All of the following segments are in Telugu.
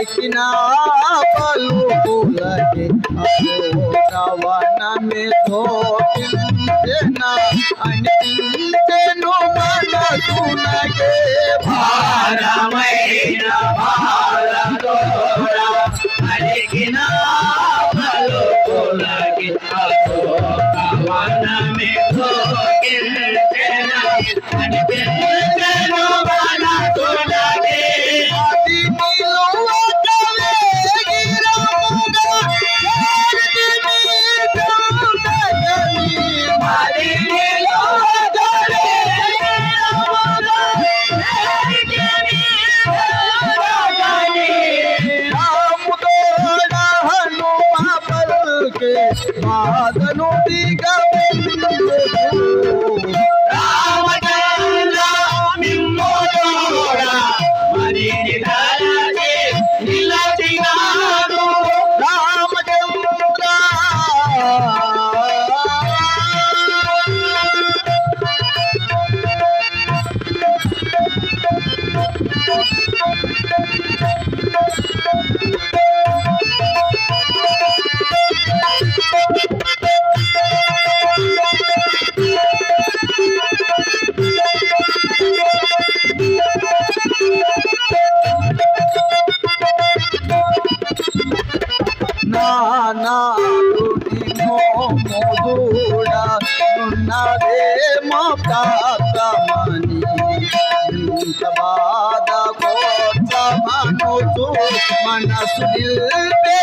ఎక్కినా పలుకులకి రవణమే సోపించెనా అనిపించెను మనసునకే. భారమైన భార তো মানাস দিলতে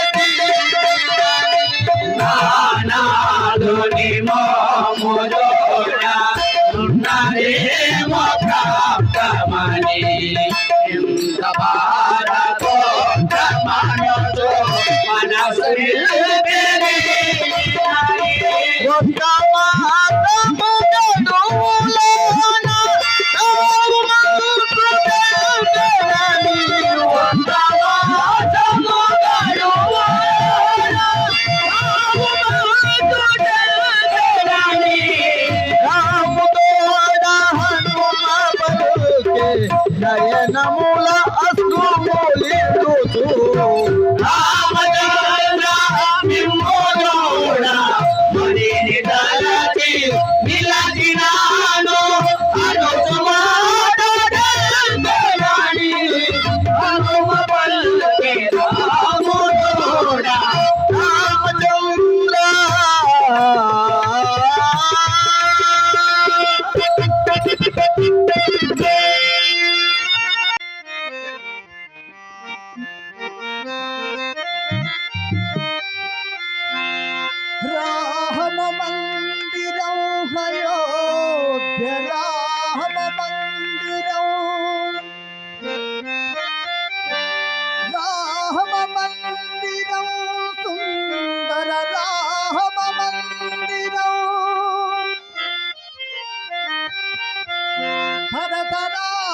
না না ধনি মমজোনা নুনা রে মপ্রাপ্ত মানে ইন্দ্রবারা তো মানাস দিলতে রবিদাস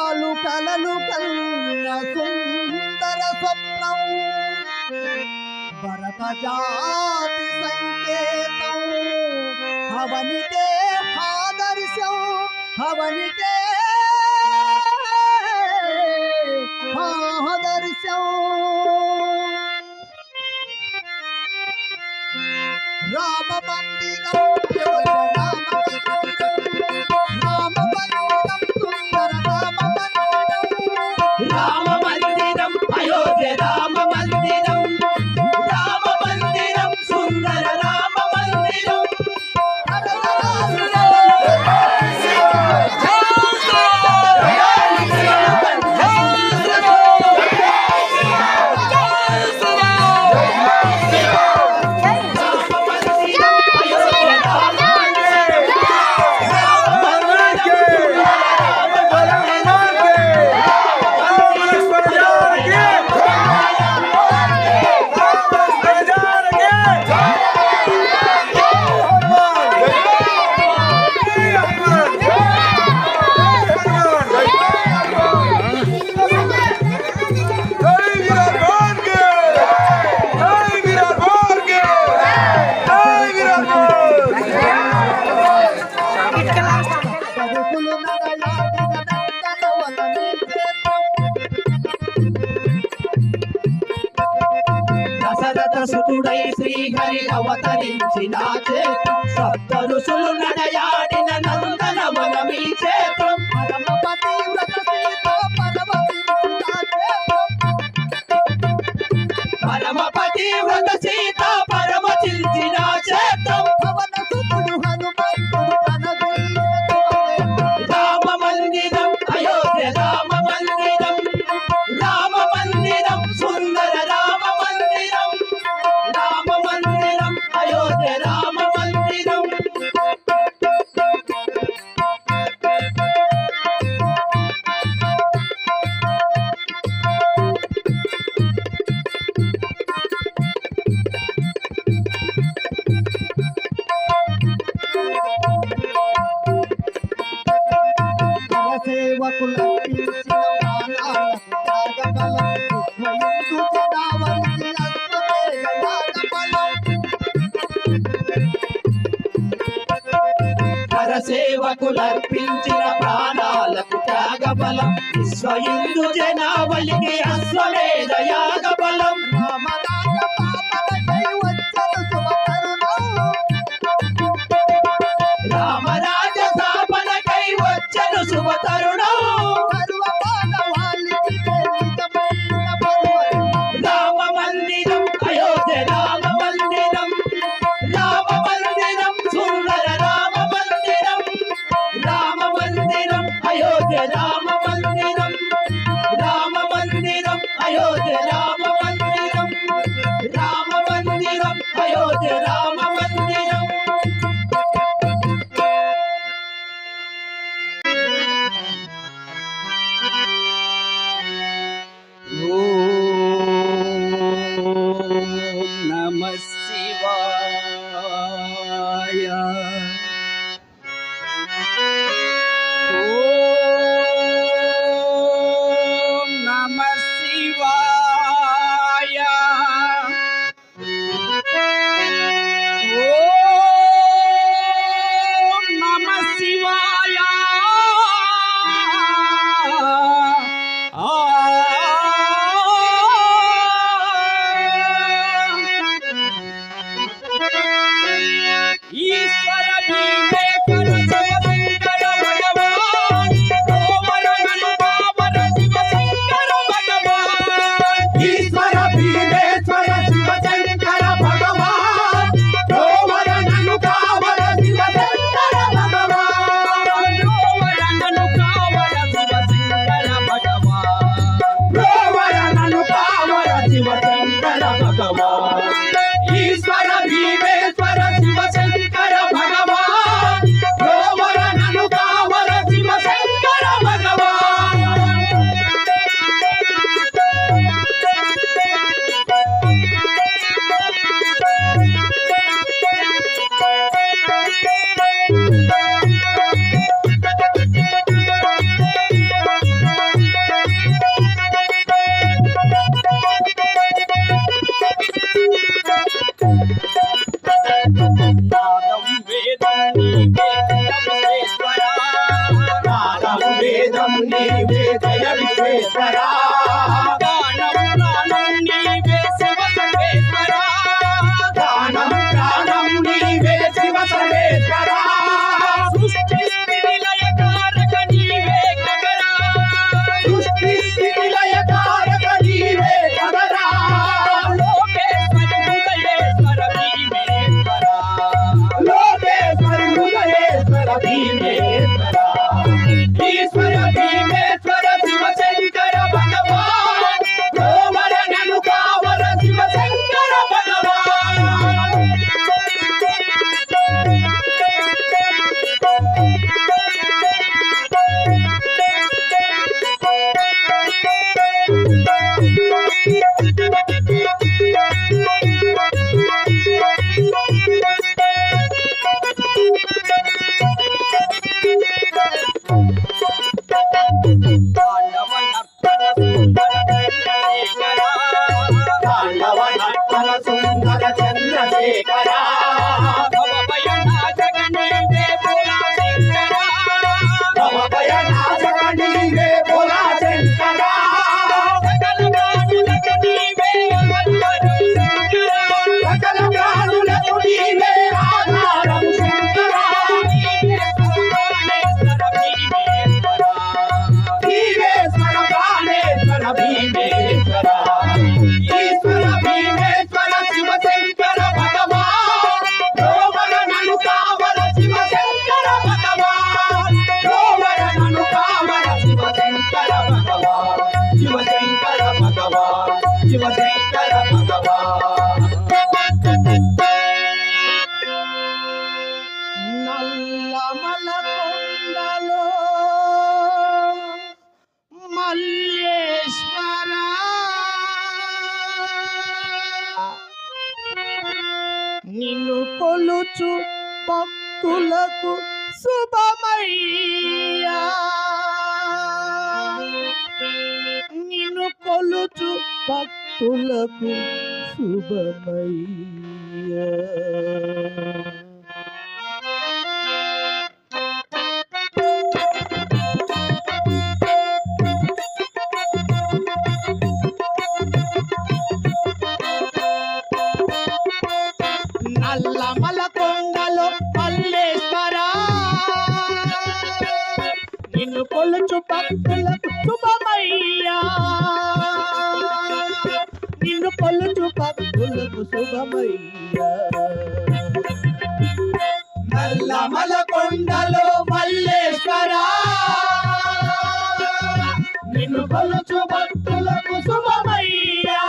కలలు కలలు కన్న సుందర స్వప్నం. భరత జాతి సంకేతం. హవనితే ఆదర్శం హవనితే రామ మందిరం రామ సుతుడై శ్రీహరి అవతరించిన సప్త ఋషులు నడయా సేవకులర్పించిన ప్రాణాలకు త్యాగ బలం విశ్వ హిందు జనావళికి అశ్వమేధ యాగ బలం ವಿಶ್ವೇಶ್ವರ సుందర చంద్రశేఖరా. భక్తులకు శుభమయ్యా. నిన్ను కొలుచు భక్తులకు శుభమయ్యా. నన్ను కొలుచు భక్తుల శుభమయ్యా నిన్ను కొలుచు భక్తులకు శుభమయ్యా నల్లమల కొండలో మల్లేశ్వరా. నిన్ను కొలుచు భక్తులకు శుభమయ్యా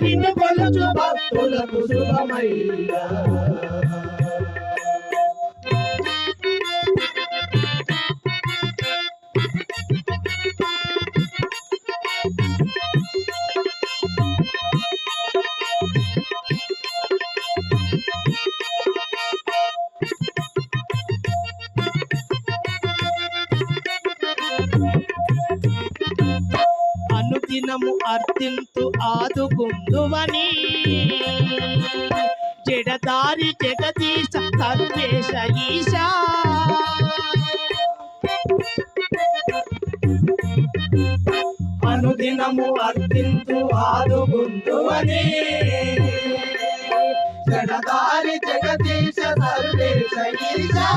నిన్ను కొలుచు భక్తులకు శుభమయ్యా అర్థింతు ఆదుకుందువని జడదారి జగదీశ సర్వేశ ఈశా. అనుదినము అర్థింతు ఆదుకుందువని జడదారి జగదీశ సర్వేశ ఈశా.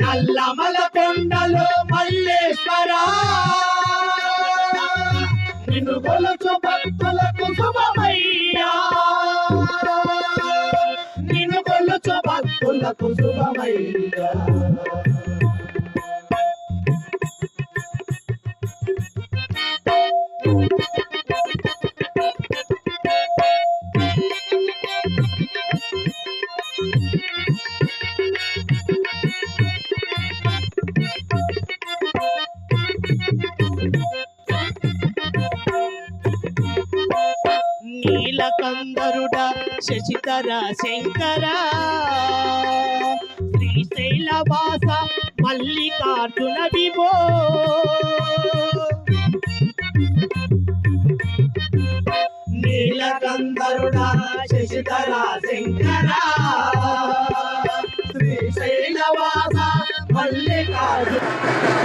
నల్లమల కొండలో మల్లేశ్వరా. నిన్ను కొలచు భక్తులకు శుభమయ్యా. నిన్ను కొలచు భక్తులకు శుభమయ్యా. శశికర శంకర. శ్రీశైలవాస మల్లికార్జున విభో. నీలకందరుడా శశికర శంకర. శ్రీశైలవాస మల్లికార్జున.